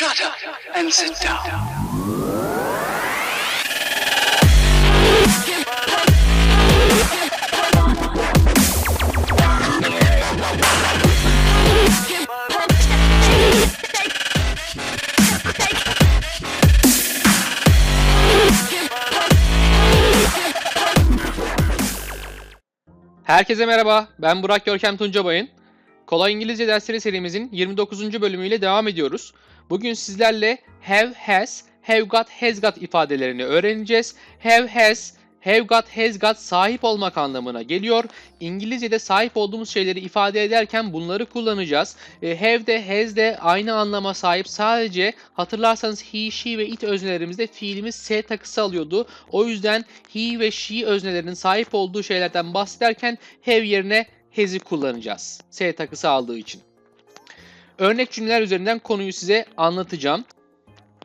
Shut up and sit down. Herkese merhaba, ben Burak Görkem Tuncabay'ın. Kolay İngilizce dersleri serimizin 29. bölümüyle devam ediyoruz. Bugün sizlerle have, has, have got, has got ifadelerini öğreneceğiz. Have, has, have got, has got sahip olmak anlamına geliyor. İngilizce'de sahip olduğumuz şeyleri ifade ederken bunları kullanacağız. E, have de, has de aynı anlama sahip. Sadece hatırlarsanız he, she ve it öznelerimizde fiilimiz s takısı alıyordu. O yüzden he ve she öznelerinin sahip olduğu şeylerden bahsederken have yerine has'i kullanacağız. S takısı aldığı için. Örnek cümleler üzerinden konuyu size anlatacağım.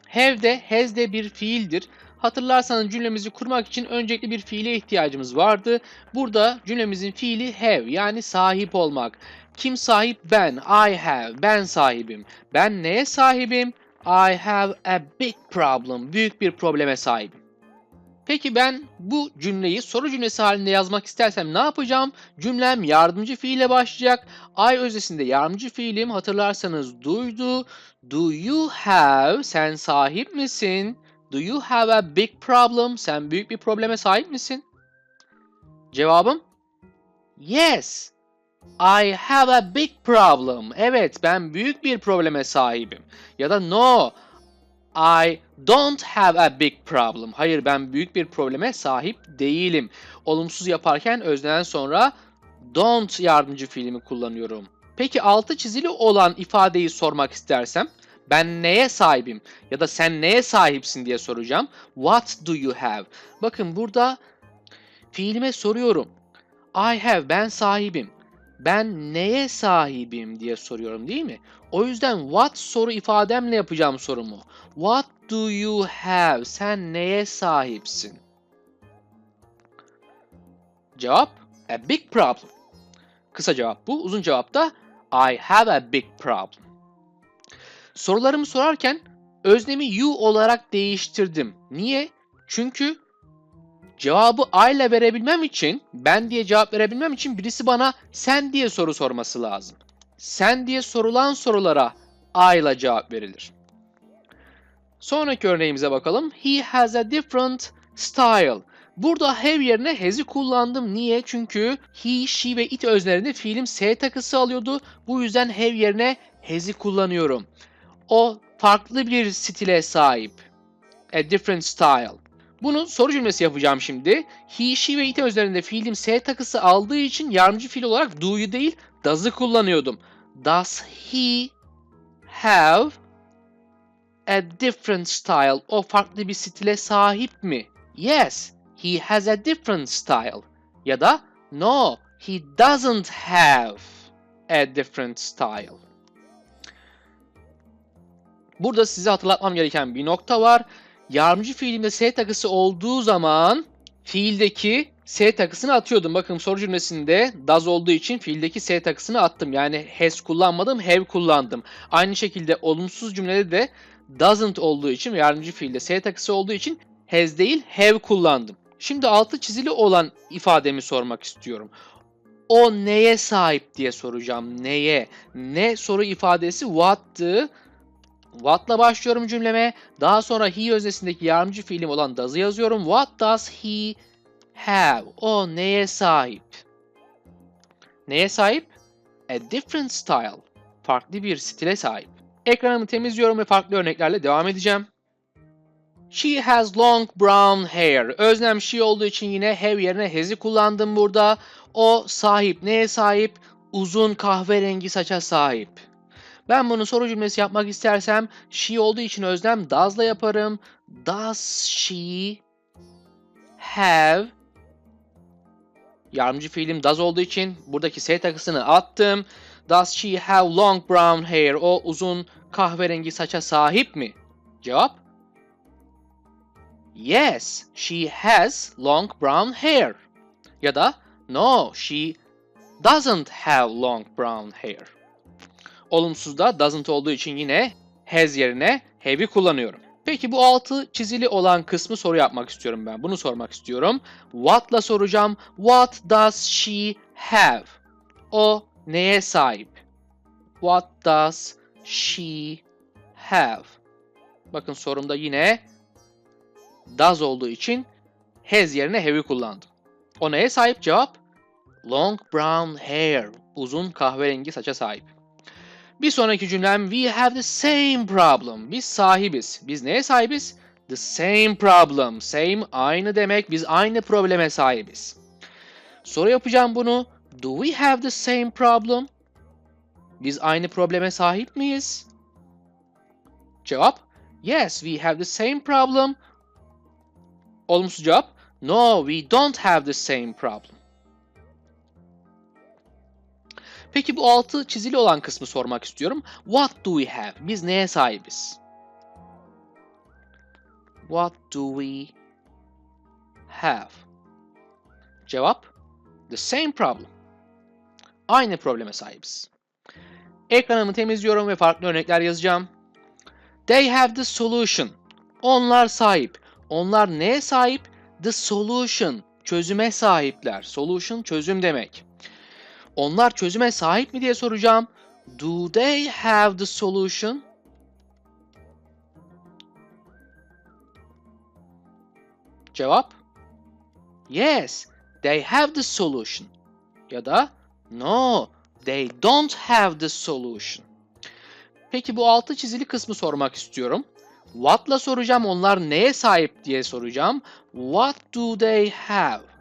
Have de has de bir fiildir. Hatırlarsanız cümlemizi kurmak için öncelikle bir fiile ihtiyacımız vardı. Burada cümlemizin fiili have yani sahip olmak. Kim sahip? Ben. I have. Ben sahibim. Ben neye sahibim? I have a big problem. Büyük bir probleme sahibim. Peki ben bu cümleyi soru cümlesi halinde yazmak istersem ne yapacağım? Cümlem yardımcı fiille başlayacak. I öznesinde yardımcı fiilim hatırlarsanız duydu. Do you have? Sen sahip misin? Do you have a big problem? Sen büyük bir probleme sahip misin? Cevabım Yes. I have a big problem. Evet, ben büyük bir probleme sahibim. Ya da no. I don't have a big problem. Hayır, ben büyük bir probleme sahip değilim. Olumsuz yaparken özneden sonra don't yardımcı fiilimi kullanıyorum. Peki altı çizili olan ifadeyi sormak istersem ben neye sahibim ya da sen neye sahipsin diye soracağım. What do you have? Bakın burada fiilime soruyorum. I have ben sahibim. Ben neye sahibim diye soruyorum değil mi? O yüzden what soru ifademle yapacağım sorumu. What do you have? Sen neye sahipsin? Cevap a big problem. Kısa cevap bu. Uzun cevap da I have a big problem. Sorularımı sorarken öznemi you olarak değiştirdim. Niye? Çünkü cevabı I ile verebilmem için, ben diye cevap verebilmem için birisi bana sen diye soru sorması lazım. Sen diye sorulan sorulara I ile cevap verilir. Sonraki örneğimize bakalım. He has a different style. Burada have yerine has'i kullandım. Niye? Çünkü he, she ve it öznelerinde fiilim s takısı alıyordu. Bu yüzden have yerine has'i kullanıyorum. O farklı bir stile sahip. A different style. Bunu soru cümlesi yapacağım şimdi. He, she ve it özlerinde fiilim s takısı aldığı için yardımcı fiil olarak do'yu değil does'ı kullanıyordum. Does he have a different style? O farklı bir stile sahip mi? Yes, he has a different style. Ya da no, he doesn't have a different style. Burada size hatırlatmam gereken bir nokta var. Yardımcı fiilimde S takısı olduğu zaman fiildeki S takısını atıyordum. Bakın soru cümlesinde does olduğu için fiildeki S takısını attım. Yani has kullanmadım, have kullandım. Aynı şekilde olumsuz cümlede de doesn't olduğu için yardımcı fiilde S takısı olduğu için has değil have kullandım. Şimdi altı çizili olan ifademi sormak istiyorum. O neye sahip diye soracağım. Neye? Ne soru ifadesi what'tı. What'la başlıyorum cümleme. Daha sonra he öznesindeki yardımcı fiilim olan does'ı yazıyorum. What does he have? O neye sahip? Neye sahip? A different style. Farklı bir stile sahip. Ekranımı temizliyorum ve farklı örneklerle devam edeceğim. She has long brown hair. Öznem she olduğu için yine have yerine has'i kullandım burada. O sahip. Neye sahip? Uzun kahverengi saça sahip. Ben bunu soru cümlesi yapmak istersem she olduğu için özlem does'la yaparım. Does she have Yardımcı fiilim does olduğu için buradaki S takısını attım. Does she have long brown hair? O uzun kahverengi saça sahip mi? Cevap Yes, she has long brown hair. Ya da No, she doesn't have long brown hair. Olumsuzda doesn't olduğu için yine has yerine have'i kullanıyorum. Peki bu altı çizili olan kısmı soru yapmak istiyorum ben. Bunu sormak istiyorum. What'la soracağım. What does she have? O neye sahip? What does she have? Bakın sorumda yine does olduğu için has yerine have'i kullandım. O neye sahip? Cevap long brown hair. Uzun kahverengi saça sahip. Bir sonraki cümlem we have the same problem. Biz sahibiz. Biz neye sahibiz? The same problem. Same aynı demek. Biz aynı probleme sahibiz. Soru yapacağım bunu. Do we have the same problem? Biz aynı probleme sahip miyiz? Cevap Yes, we have the same problem. Olumsuz cevap No, we don't have the same problem. Peki bu altı çizili olan kısmı sormak istiyorum. What do we have? Biz neye sahibiz? What do we have? Cevap The same problem. Aynı probleme sahibiz. Ekranımı temizliyorum ve farklı örnekler yazacağım. They have the solution. Onlar sahip. Onlar neye sahip? The solution. Çözüme sahipler. Solution çözüm demek. Onlar çözüme sahip mi diye soracağım. Do they have the solution? Cevap Yes, they have the solution. Ya da No, they don't have the solution. Peki bu altı çizili kısmı sormak istiyorum. What'la soracağım. Onlar neye sahip diye soracağım. What do they have?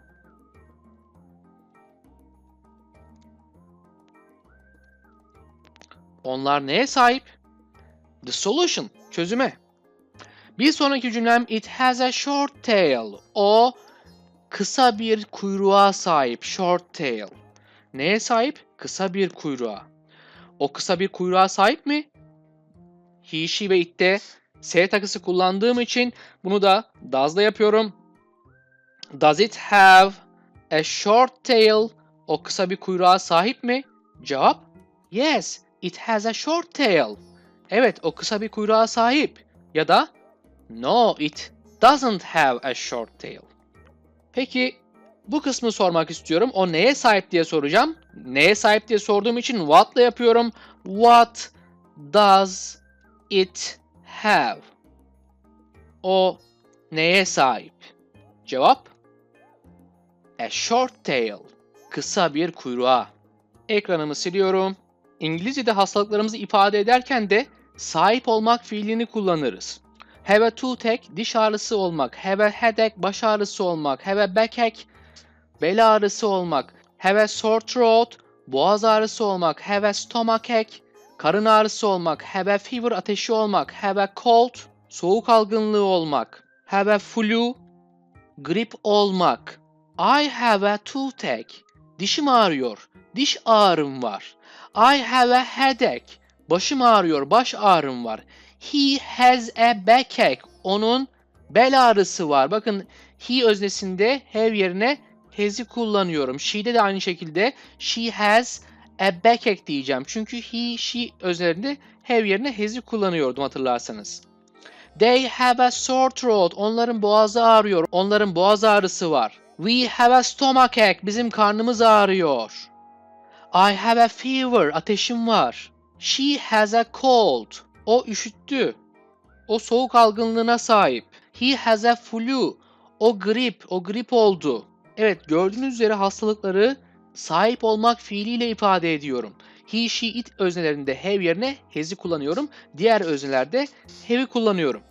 Onlar neye sahip? The solution, çözüme. Bir sonraki cümlem it has a short tail. O kısa bir kuyruğa sahip. Short tail. Neye sahip? Kısa bir kuyruğa. O kısa bir kuyruğa sahip mi? He, she ve it'te S takısı kullandığım için bunu da does'la yapıyorum. Does it have a short tail? O kısa bir kuyruğa sahip mi? Cevap Yes, it has a short tail. Evet, o kısa bir kuyruğa sahip. Ya da No, it doesn't have a short tail. Peki bu kısmı sormak istiyorum. O neye sahip diye soracağım. Neye sahip diye sorduğum için what'la yapıyorum. What does it have? O neye sahip? Cevap A short tail. Kısa bir kuyruğa. Ekranımı siliyorum. İngilizce'de hastalıklarımızı ifade ederken de sahip olmak fiilini kullanırız. Have a toothache, diş ağrısı olmak. Have a headache, baş ağrısı olmak. Have a backache, bel ağrısı olmak. Have a sore throat, boğaz ağrısı olmak. Have a stomachache, karın ağrısı olmak. Have a fever, ateşi olmak. Have a cold, soğuk algınlığı olmak. Have a flu, grip olmak. I have a toothache, dişim ağrıyor. Diş ağrım var. I have a headache, başım ağrıyor, baş ağrım var. He has a backache, onun bel ağrısı var. Bakın he öznesinde have yerine has'i kullanıyorum. She'de de aynı şekilde she has a backache diyeceğim. Çünkü he, she öznelerinde have yerine has'i kullanıyordum hatırlarsanız. They have a sore throat. Onların boğazı ağrıyor. Onların boğaz ağrısı var. We have a stomachache. Bizim karnımız ağrıyor. I have a fever. Ateşim var. She has a cold. O üşüttü. O soğuk algınlığına sahip. He has a flu. O grip. O grip oldu. Evet gördüğünüz üzere hastalıkları sahip olmak fiiliyle ifade ediyorum. He, she, it öznelerinde have yerine has'i kullanıyorum. Diğer öznelerde have'i kullanıyorum.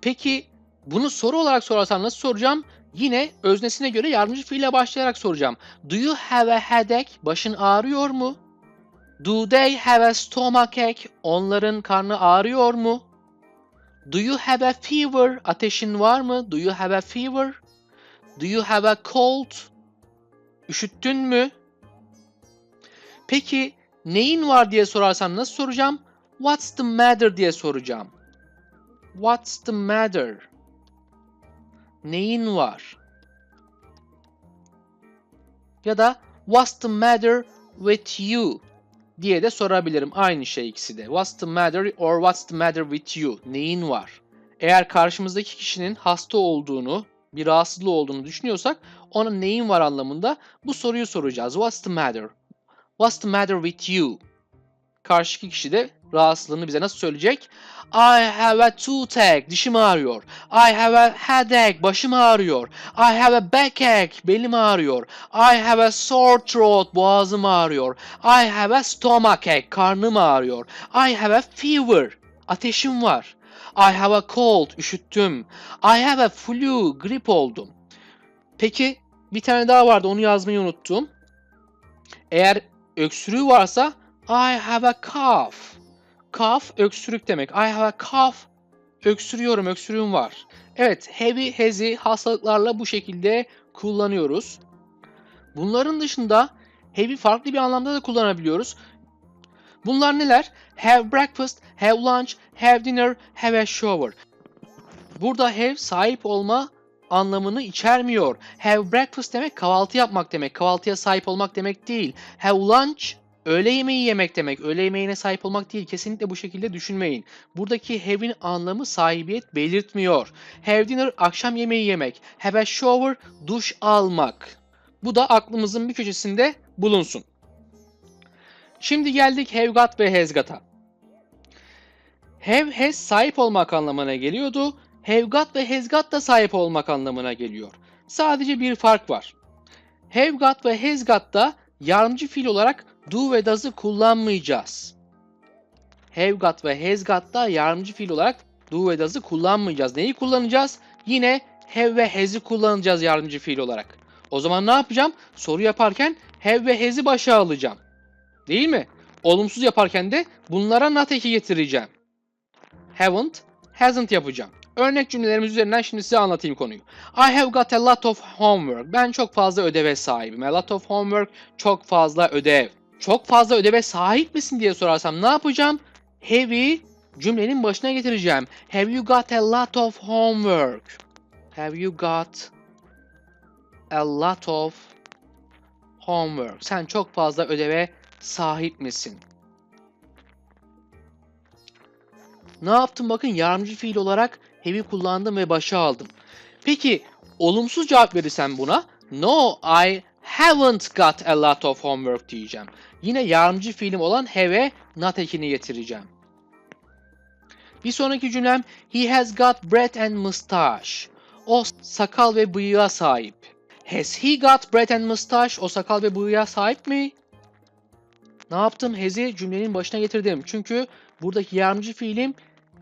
Peki bunu soru olarak sorarsam nasıl soracağım? Yine öznesine göre yardımcı fiille başlayarak soracağım. Do you have a headache? Başın ağrıyor mu? Do they have a stomachache? Onların karnı ağrıyor mu? Do you have a fever? Ateşin var mı? Do you have a fever? Do you have a cold? Üşüttün mü? Peki neyin var diye sorarsam nasıl soracağım? What's the matter diye soracağım. What's the matter? Neyin var? Ya da what's the matter with you? diye de sorabilirim. Aynı şey ikisi de. What's the matter or what's the matter with you? Neyin var? Eğer karşımızdaki kişinin hasta olduğunu, bir rahatsızlığı olduğunu düşünüyorsak ona neyin var anlamında bu soruyu soracağız. What's the matter? What's the matter with you? Karşıki kişi de rahatsızlığını bize nasıl söyleyecek? I have a toothache, dişim ağrıyor. I have a headache, başım ağrıyor. I have a backache, belim ağrıyor. I have a sore throat, boğazım ağrıyor. I have a stomachache, karnım ağrıyor. I have a fever, ateşim var. I have a cold, üşüttüm. I have a flu, grip oldum. Peki bir tane daha vardı onu yazmayı unuttum. Eğer öksürüğü varsa I have a cough. Cough öksürük demek. I have a cough. Öksürüyorum, öksürüğüm var. Evet, heavy, hazy hastalıklarla bu şekilde kullanıyoruz. Bunların dışında heavy farklı bir anlamda da kullanabiliyoruz. Bunlar neler? Have breakfast, have lunch, have dinner, have a shower. Burada have sahip olma anlamını içermiyor. Have breakfast demek kahvaltı yapmak demek. Kahvaltıya sahip olmak demek değil. Have lunch öğle yemeği yemek demek. Öğle yemeğine sahip olmak değil. Kesinlikle bu şekilde düşünmeyin. Buradaki have'in anlamı sahibiyet belirtmiyor. Have dinner akşam yemeği yemek. Have a shower duş almak. Bu da aklımızın bir köşesinde bulunsun. Şimdi geldik have got ve has got'a. Have has sahip olmak anlamına geliyordu. Have got ve has got da sahip olmak anlamına geliyor. Sadece bir fark var. Have got ve has got'ta yardımcı fiil olarak do ve does'ı kullanmayacağız. Have got ve has got'ta yardımcı fiil olarak do ve does'ı kullanmayacağız. Neyi kullanacağız? Yine have ve has'i kullanacağız yardımcı fiil olarak. O zaman ne yapacağım? Soru yaparken have ve has'i başa alacağım. Değil mi? Olumsuz yaparken de bunlara not eki getireceğim. Haven't, hasn't yapacağım. Örnek cümlelerimiz üzerinden şimdi size anlatayım konuyu. I have got a lot of homework. Ben çok fazla ödeve sahibim. A lot of homework, çok fazla ödev. Çok fazla ödeve sahip misin diye sorarsam ne yapacağım? Have'i cümlenin başına getireceğim. Have you got a lot of homework? Have you got a lot of homework? Sen çok fazla ödeve sahip misin? Ne yaptım bakın yardımcı fiil olarak have'i kullandım ve başa aldım. Peki olumsuz cevap verirsem buna no I haven't got a lot of homework diyeceğim. Yine yardımcı fiilim olan have'e not ekini getireceğim. Bir sonraki cümlem he has got bread and mustache. O sakal ve bıyığa sahip. Has he got bread and mustache? O sakal ve bıyığa sahip mi? Ne yaptım? Has'i cümlenin başına getirdim. Çünkü buradaki yardımcı fiilim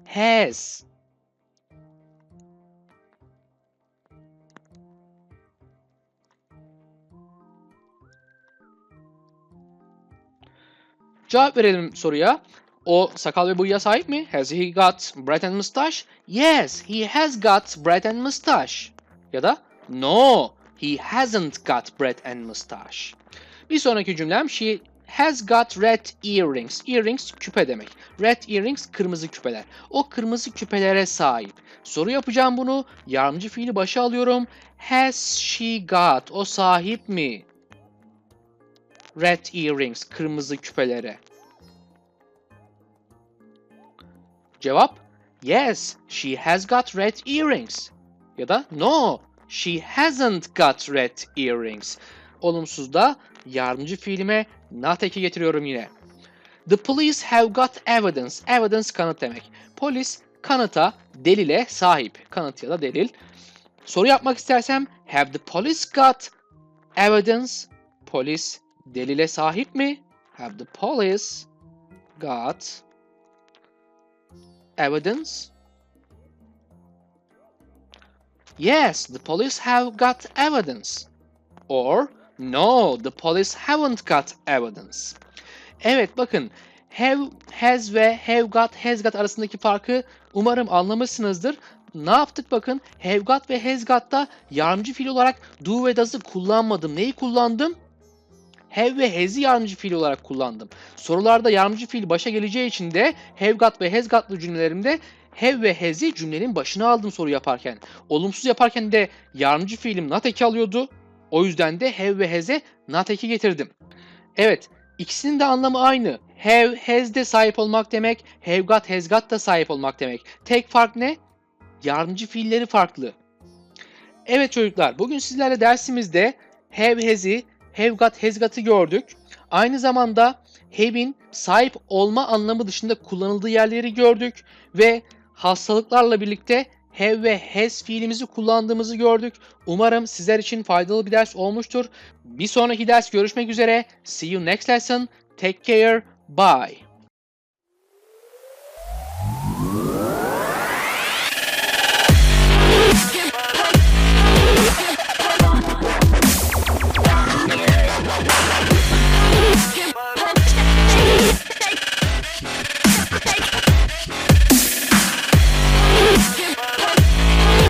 has. Cevap verelim soruya. O sakal ve bıyığa sahip mi? Has he got bread and mustache? Yes, he has got bread and mustache. Ya da no, he hasn't got bread and mustache. Bir sonraki cümlem she has got red earrings. Earrings küpe demek. Red earrings kırmızı küpeler. O kırmızı küpelere sahip. Soru yapacağım bunu. Yardımcı fiili başa alıyorum. Has she got? O sahip mi? Red earrings, kırmızı küpelere. Cevap Yes, she has got red earrings. Ya da No, she hasn't got red earrings. Olumsuzda yardımcı fiilime not eki getiriyorum yine. The police have got evidence. Evidence kanıt demek. Polis kanıta, delile sahip. Kanıt ya da delil. Soru yapmak istersem have the police got evidence? Polis delile sahip mi? Have the police got evidence? Yes, the police have got evidence. Or no, the police haven't got evidence. Evet bakın have, has ve have got, has got arasındaki farkı umarım anlamışsınızdır. Ne yaptık bakın have got ve has got'ta yardımcı fiil olarak do ve does'ı kullanmadım. Neyi kullandım? Have ve has'i yardımcı fiil olarak kullandım. Sorularda yardımcı fiil başa geleceği için de have got ve has got'lı cümlelerimde have ve has'i cümlenin başına aldım soru yaparken. Olumsuz yaparken de yardımcı fiilim not eki alıyordu. O yüzden de have ve has'e not eki getirdim. Evet, İkisinin de anlamı aynı. Have, has de sahip olmak demek, have got, has got da sahip olmak demek. Tek fark ne? Yardımcı fiilleri farklı. Evet çocuklar, bugün sizlerle dersimizde have, has'i, has got'ı gördük. Aynı zamanda have'in sahip olma anlamı dışında kullanıldığı yerleri gördük ve hastalıklarla birlikte have ve has fiilimizi kullandığımızı gördük. Umarım sizler için faydalı bir ders olmuştur. Bir sonraki ders görüşmek üzere. See you next lesson. Take care. Bye.